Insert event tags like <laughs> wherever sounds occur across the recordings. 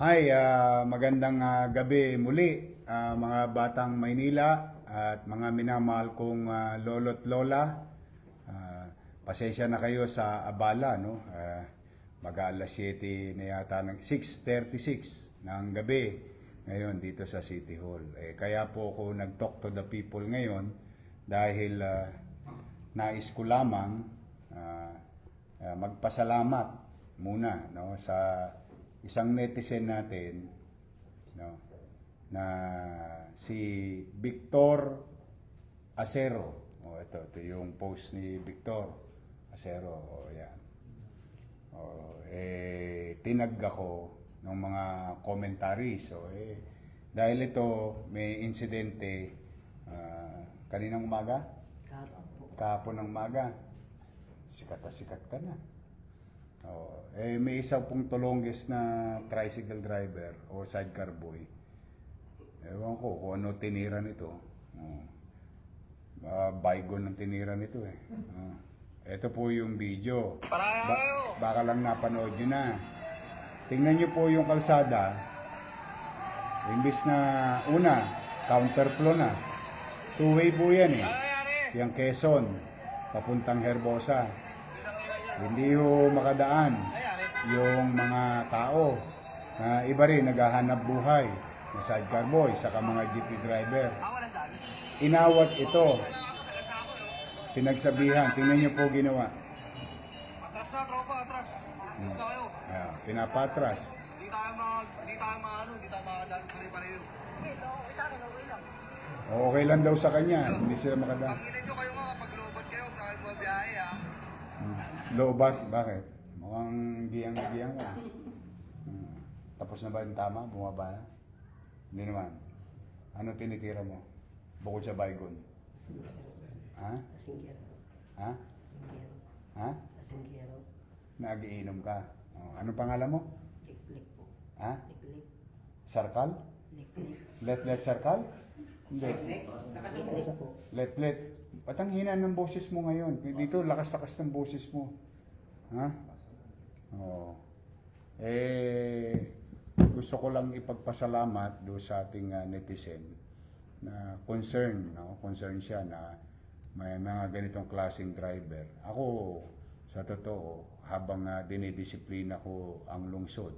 Hi, ah, magandang ah, gabi muli ah, mga batang Maynila at mga minamahal kong ah, lolo't lola. Ah, pasensya na kayo sa abala, no? Ah, mag-aalas 7 na yata ng 6.36 ng gabi ngayon dito sa City Hall. Eh, kaya po ako nag-talk to the people ngayon dahil ah, nais ko lamang ah, ah, magpasalamat muna no sa isang netizen natin no na si Victor Acero. O ito, ito yung post ni Victor Acero. O yan. O, eh, tinag ako ng mga commentaries. O, eh, dahil ito, may insidente ah, kaninang umaga? Kapag po. kahapon ng maga, sikat na sikat ka na. Oh, eh may isa pong tulongges na tricycle driver o sidecar boy. Ewan ko kung ano tinira nito. Oh. Uh, bygone ang tinira nito eh. Oh. Ito po yung video. Ba- baka lang napanood nyo na. Tingnan nyo po yung kalsada. Imbis na una, counterflow na. Two-way po yan eh. Yung Quezon, papuntang Herbosa. Hindi ho makadaan yung mga tao na iba rin naghahanap buhay na sidecar boy saka mga jeepney driver. Inawat ito. Pinagsabihan. Tingnan niyo po ginawa. Atras na, tropa, atras. Atras na kayo. Ayan, pinapatras. Hindi tayo mag, hindi tayo ano, hindi tayo makadaan. O, Okay lang daw sa kanya. Hindi sila makadaan. Panginin nyo kayo nga kapag lobot kayo, huwag na kayo Lobat, bakit? Mukhang giyang-giyang ka. Hmm. Tapos na ba yung tama? Bumaba na? Hindi naman. Ano tinitira mo? Bukod sa baygon. Ha? Kasinggero. Ha? Kasinggero. Ha? Kasinggero. Nagiinom ka. Oh, ano pangalan mo? Liklik po. Ha? Liklik. Sarkal? Liklik. Let-let sarkal? Hindi. Liklik. Let-let. Ba't ang hina ng boses mo ngayon? Dito, lakas-lakas ng boses mo. Ha? Oo. Eh, gusto ko lang ipagpasalamat do sa ating ah, netizen na concern, no? concern siya na may mga ganitong klaseng driver. Ako, sa totoo, habang uh, dinidisiplina ko ang lungsod,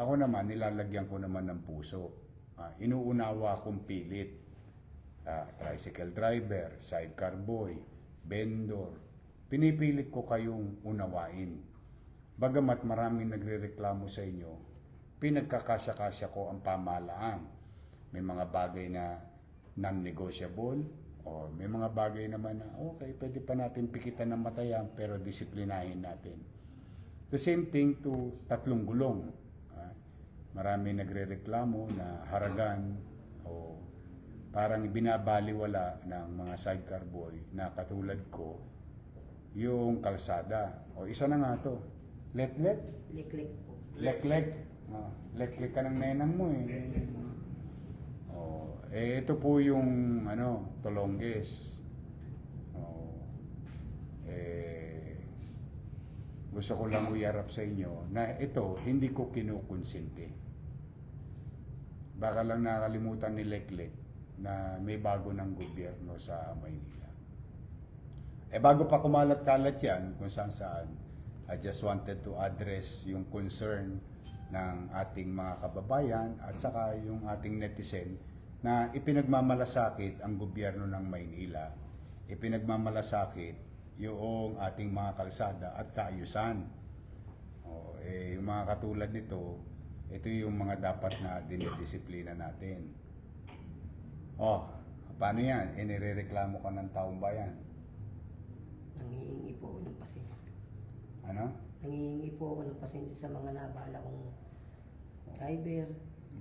ako naman, nilalagyan ko naman ng puso. Ah, inuunawa kong pilit. Ah, tricycle driver, sidecar boy, vendor. Pinipilit ko kayong unawain. Bagamat maraming nagrereklamo sa inyo, pinagkakasya-kasya ko ang pamahalaan. May mga bagay na non-negotiable o may mga bagay naman na okay, pwede pa natin pikitan ng matayan pero disiplinahin natin. The same thing to tatlong gulong. Ah, Marami nagrereklamo na haragan o parang binabaliwala ng mga sidecar boy na katulad ko yung kalsada. O isa na nga to. Let-let. Liklik po. Lek-lek. Ah, lek-lek ka ng nenang mo eh. Oh, eh ito po yung ano, Tolongges. Oh, eh gusto ko lang uyarap sa inyo na ito hindi ko kinukonsinti. Baka lang nakalimutan ni Leklek na may bago ng gobyerno sa Maynila. Eh bago pa kumalat-kalat yan kung saan saan, I just wanted to address yung concern ng ating mga kababayan at saka yung ating netizen na ipinagmamalasakit ang gobyerno ng Maynila. Ipinagmamalasakit yung ating mga kalsada at kaayusan. O, eh, yung mga katulad nito, ito yung mga dapat na dinidisiplina natin. Oh, paano yan? Inirereklamo ka ng taong bayan. Nangihingi po ako ng pasensya. Ano? Nangihingi po ako ng pasensya sa mga nabala kong driver,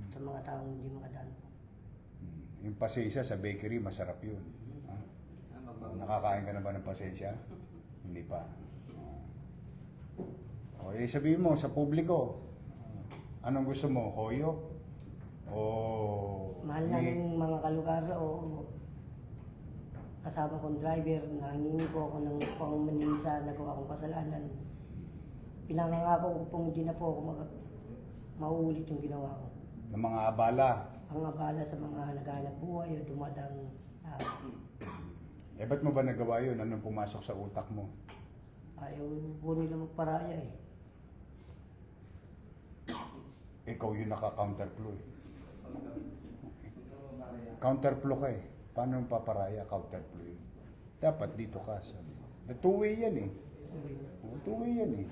sa mga taong hindi makadaan po. Hmm, Yung pasensya sa bakery, masarap yun. Ha? Oh, nakakain ka na ba ng pasensya? <laughs> Hindi pa. Oh. O, eh, sabihin mo sa publiko, anong gusto mo? Hoyo? O... Mahal na may- ng mga kalugar o kasama kong driver, nangingi po ako ng pangumanin sa nagawa kong kasalanan. Pinangangako ko pong hindi na po ako mag mauulit yung ginawa ko. Ng mga abala. Ang abala sa mga naghahanap buhay o dumadang ah, Eh, ba't mo ba nagawa yun? Anong pumasok sa utak mo? ayaw po nila magparaya eh. Ikaw yung naka-counterflow eh. Counterflow ka eh. Paano yung paparaya? Counterflow yun. Dapat dito ka. Sabi. The two-way yan eh. Oh, two-way yan eh.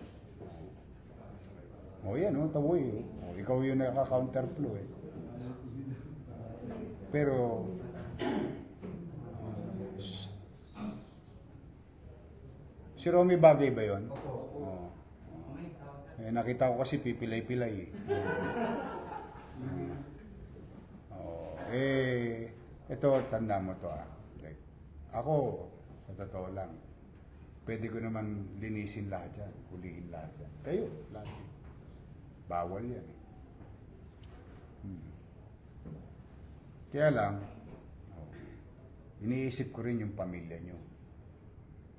O oh, yan oh, two-way. Oh. Oh, ikaw yung naka-counterflow eh. Pero, si Romy bagay ba yun? Oo. Eh, nakita ko kasi pipilay-pilay eh. <laughs> Oo. Eh, ito, tanda mo to ah. Like, ako, sa totoo lang, pwede ko naman linisin lahat yan, hulihin lahat yan. Kayo, lahat yan. Bawal yan eh. Hmm. Kaya lang, oh, iniisip ko rin yung pamilya nyo.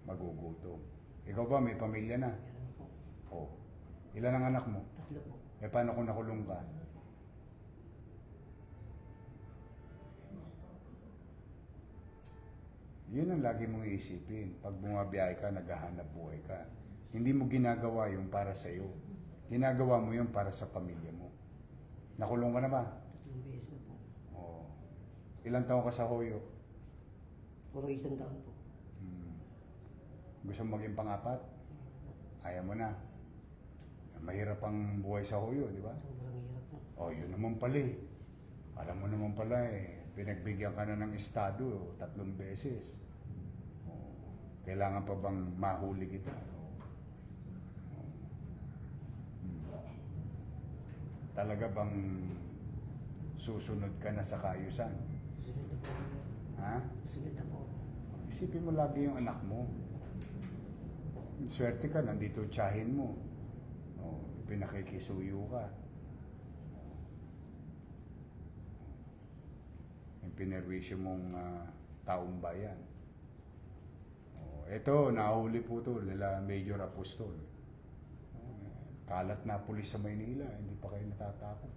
Magugutom. Ikaw ba, may pamilya na? Po. Oh. Ilan ang anak mo? Tatlo po. Eh, paano kung nakulong ka? Yun ang lagi mong iisipin. Pag bumabiyahe ka, naghahanap buhay ka. Hindi mo ginagawa yung para sa iyo. Ginagawa mo yun para sa pamilya mo. Nakulong ka na ba? Tatlong beses na po. Oo. Ilang taon ka sa Hoyo? Puro isang taon po. Hmm. Gusto mo maging pangapat? Ayaw mo na. Mahirap ang buhay sa Hoyo, di ba? Sobrang hirap po. Oh, yun naman pala eh. Alam mo naman pala eh, pinagbigyan ka na ng estado oh, tatlong beses. Oh, kailangan pa bang mahuli kita? Hmm. Talaga bang susunod ka na sa? Susunod po. Ha? Susunod. Isipin mo lagi yung anak mo. Swerte ka, nandito tiyahin mo. Oh, pinakikisuyo ka. Yung pinerwisyo mong ah, taong bayan. Oh, eto, nahuli po to nila Major Apostol. Oh, kalat na pulis sa Maynila, hindi pa kayo natatakot.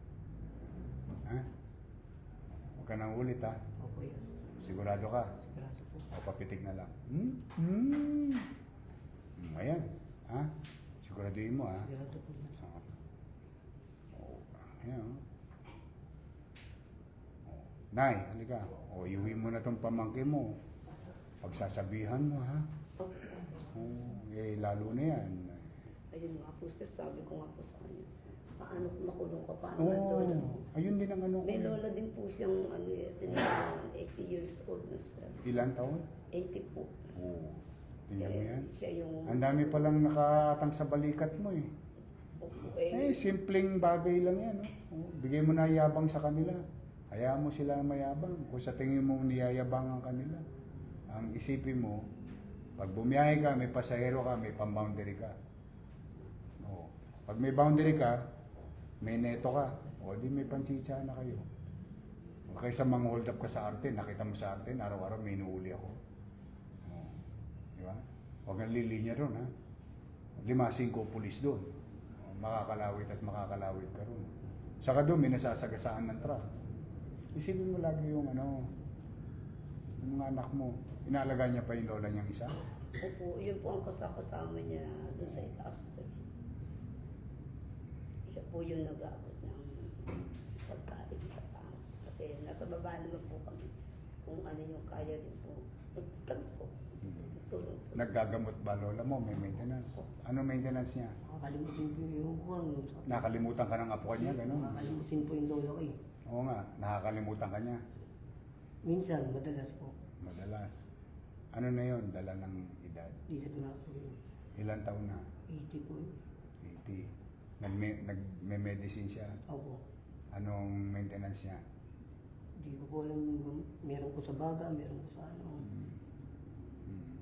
Ha? Huwag ka nang ulit ha. Opo yun. Sigurado ka. Sigurado po. O papitik na lang. Hmm? Hmm. Hmm, ayan. Ha? Siguraduhin mo ha. Sigurado po. Oh. Oh, ayan. Oh. Oh. Nay, halika. O, iuwi mo na tong pamangkin mo. Pagsasabihan mo ha. Oh, eh, lalo na yan. Ayun nga po sir, sabi ko nga po sa kanya, paano kung makulong ka, paano oh, lola ayun din ang ano ko. May lola din po siyang ano, eh, tinatawag, 80 years old na sir. Ilan taon? 80 po. Oo. Tingnan mo Eh, yan. Siya yung... Ang dami palang nakatang sa balikat mo eh. Opo, Eh, eh, simpleng bagay lang yan. Oh. Oh, Bigay mo na yabang sa kanila. Hayaan mo sila mayabang. Kung sa tingin mo niyayabang ang kanila. Ang isipin mo, pag bumiyahe ka, may pasahero ka, may pang-boundary ka. Oh. Pag may boundary ka, may neto ka. O di may panchicha na kayo. O kaysa mang hold up ka sa arte, nakita mo sa arte, araw-araw may inuuli ako. Oh. Di ba? Huwag kang lilinya doon, ha? Lima, singko pulis doon. Makakalawit at makakalawit ka ron. Saka doon, may nasasagasaan ng truck. Isipin mo lagi yung ano, yung mga anak mo. Inaalagaan niya pa yung lola niyang isa. opo, yun po ang kasakasama niya doon sa itaas. sir. Siya po yung nag-aabot ng pagkain sa taas. Kasi nasa baba naman po kami. Kung ano yung kaya din po. Kami po. Tulong po. Naggagamot ba lola mo? May maintenance. Ano maintenance niya? Makakalimutin po yung buwan. Nakalimutan ka ng apo niya, gano'n? Makakalimutin po yung lolo ko eh. Oo nga, nakakalimutan ka niya. Minsan, madalas po. Madalas. Ano na yon Dala ng edad. Dito na po yun. Ilan taon na? 80 po yun. 80. Nagme, nagme-medicine siya. Opo. Anong maintenance niya? Hindi ko po alam meron po sa baga, meron po sa ano. Hmm.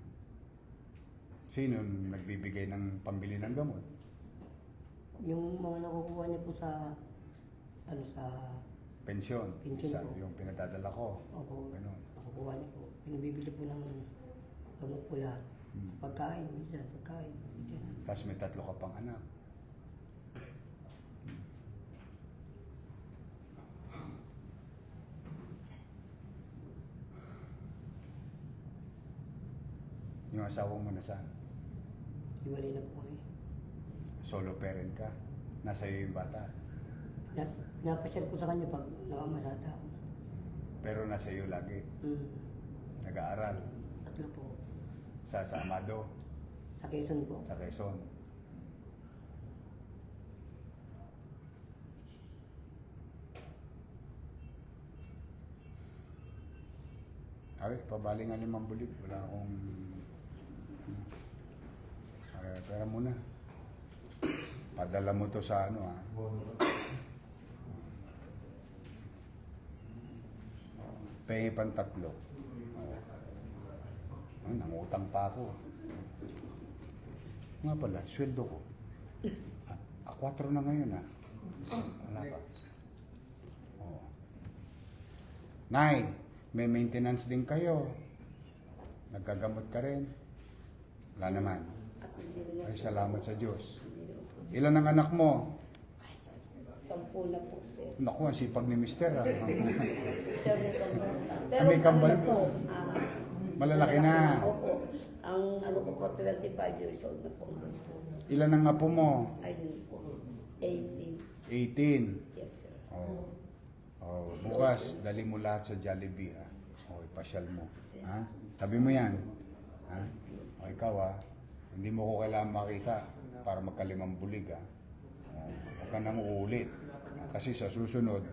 Sino nagbibigay ng pambili ng gamot? Yung mga nakukuha niya po sa ano sa Pensyon. Pensyon Isa, po. Yung pinadadala ko. Opo. Ganun. Nakukuha ano niya po. Pinabibili po ng gamot po lahat. Hmm. Pagkain, minsan, pagkain. Ganun. Tapos may tatlo ka pang anak. Yung asawa mo nasaan? Iwalay na po kami. Solo parent ka? Nasa iyo yung bata? Na, napasyal ko sa kanya pag namamasada ako. Pero nasa iyo lagi. Hmm. Nag-aaral. Tatlo po. Sa, sa Amado, Sa Quezon po. sa Quezon. Ay, pabaling nga limang bulig. Wala akong... Ay, pera muna. Padala mo to sa ano ah. Pengi pang tatlo. Oh. Ah, nangutang pa ako. Nga pala, sweldo ko. Ah, ah, 4 na ngayon ah. Wala pa. Oh. Nay, may maintenance din kayo. Naggagamot ka rin. Wala naman Ay, salamat sa Diyos. Ilan ang anak mo? Sampu na po sir. Naku, ang sipag ni Mister ah. <laughs> Kambal. Ah, may kambal ano po. ah, Malalaki na. Opo. Ang ano ko po, 25 years old na po. Ilan ang apo mo? Ayun po. 18. 18. Yes sir. Oh. Oh, bukas, dali mo lahat sa Jollibee, ha? Oh, ipasyal mo. Ha? Tabi mo yan. Ha? O, ikaw, ha? Hindi mo ko kailangan makita para magkalimang bulig, ha? Oh, huwag ka nang uulit. Kasi sa susunod,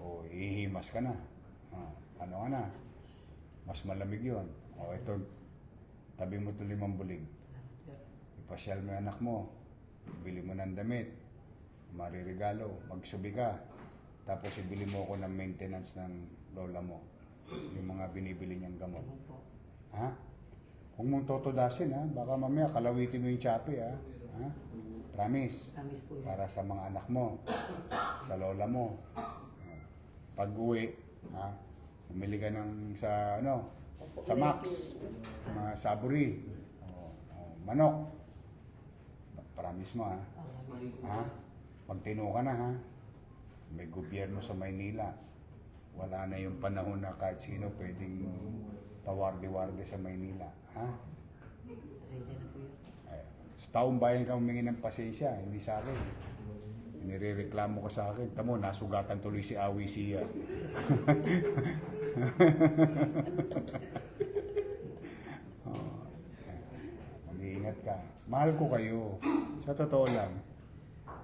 oh, ihimas ka na. Ah, ano ka na? Mas malamig yon. O, ito, tabi mo ito limang bulig. Ipasyal mo anak mo. Bili mo ng damit. Mariregalo. Magsubi ka. Tapos ibili mo ako ng maintenance ng lola mo. Yung mga binibili niyang gamot. Ha? Huwag mong totodasin ha. Baka mamaya kalawitin mo yung chape ha. Ha? Promise. Promise po yan. Para sa mga anak mo. Sa lola mo. Pag uwi, ha? Bumili ka ng sa ano, sa Max. Mga saburi. Oh, oh, manok. Promise mo ha. Ha? Magtino ka na ha. May gobyerno sa Maynila. Wala na yung panahon na kahit sino pwedeng pawarde-warde sa Maynila. Ha? Pasensya na po yun. Eh, sa taong bayan ka humingi ng pasensya, hindi sa akin. Nirereklamo ka sa akin. Tamo, nasugatan tuloy si Awi siya. <laughs> oh, mag-iingat ka. Mahal ko kayo. Sa totoo lang.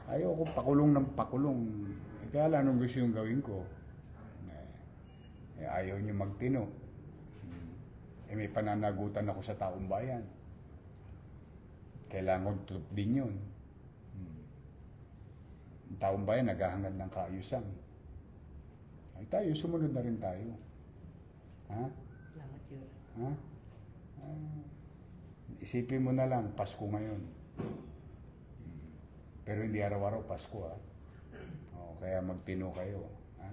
Ayaw ko pakulong ng pakulong. Eh, kaya lang anong gusto yung gawin ko. Eh, eh, ayaw niyo magtino. Hmm. Eh, may pananagutan ako sa taong bayan. Kailangan tutup din yun. Hmm. Ang taong bayan naghahangad ng kaayusan. Ay tayo, sumunod na rin tayo. Ha? Salamat yun. Ha? Ah, isipin mo na lang, Pasko ngayon. Hmm. Pero hindi araw-araw Pasko ha. O, kaya magtino kayo. Ha?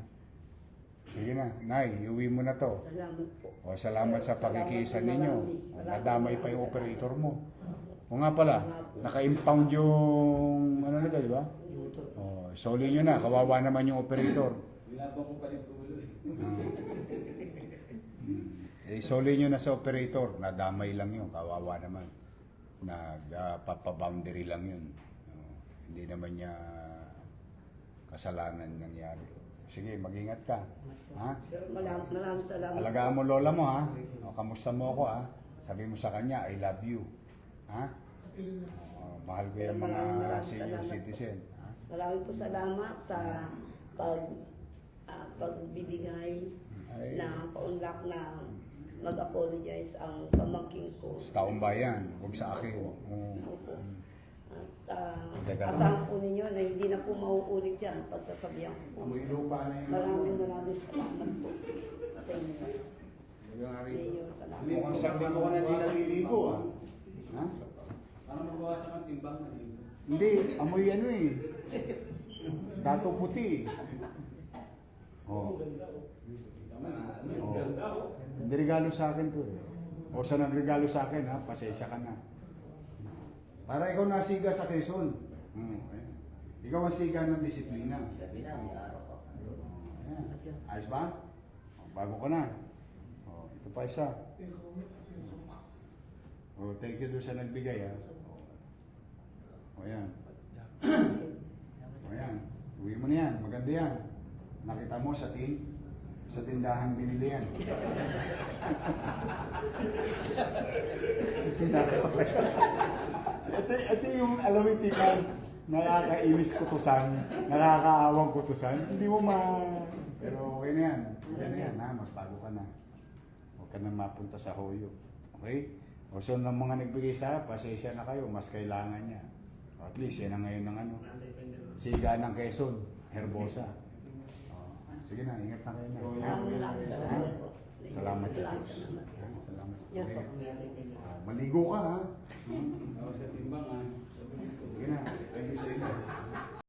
Sige na, Nay, iuwi mo na to. Salamat po. O, salamat sa pakikiisa ninyo. nadamay pa yung operator mo. O nga pala, naka-impound yung ano nito, di ba? Yung motor. O, soli nyo na, kawawa naman yung operator. Ginagawa ko pa rin ulo eh. Soli nyo na sa operator, nadamay lang yun, kawawa naman. Nagpapaboundary lang yun. O, hindi naman niya kasalanan nangyari. Sige, mag-ingat ka. Ha? Sir, maraming, maraming salamat. Alagaan mo lola mo ha. O, kamusta mo ako ha. Sabi mo sa kanya, I love you. Ha? O, mahal ko yung mga Maraming maraming senior salamat citizen. Ha? Maraming po salamat sa pag ah, pagbibigay Ay. na paunlak na mag-apologize ang pamangking ko. Sa taong bayan, huwag sa akin. Oo. Opo. At uh, Teka asahan po ninyo na hindi na po mauulit yan pagsasabihan ko. Amoy lupa na yun. Maraming maraming salamat po sa inyo. Mayor, salamat. Mukhang sabi mo ka na hindi naliligo ah. Ha? Ano mabawasan ang timbang na dito? Hindi, amoy ano eh. Dato puti. Oh. Tama na, ano oh. Hindi regalo sa akin to eh. O sa nagregalo sa akin ha, pasensya ka na. Para ikaw nasiga sa Quezon. Hmm, ayan. Ikaw ang siga ng disiplina. Oh, ayan. Ayos ba? Bago ka na. O, ito pa isa. Oh, thank you doon sa nagbigay ha. O yan. O yan. Uwi mo na yan. Maganda yan. Nakita mo sa tin sa tindahan binili yan. ito, ito yung alam mo tipong nakakainis kutusan, nakakaawang kutusan. Hindi mo ma... Pero okay na yan. Okay na yan ha. Magbago ka na. Huwag ka na mapunta sa hoyo. Okay? O so ng mga nagbigay sa pasensya na kayo, mas kailangan niya. O, at least yan ang ngayon ng ano. Siga ng Quezon, Herbosa. O, sige na, ingat na kayo na. Salamat sa naman. Salamat. Okay. Ah, Maligo ka ha. Ako sa timbang. Sabi ko, Sige na, thank you sa inyo.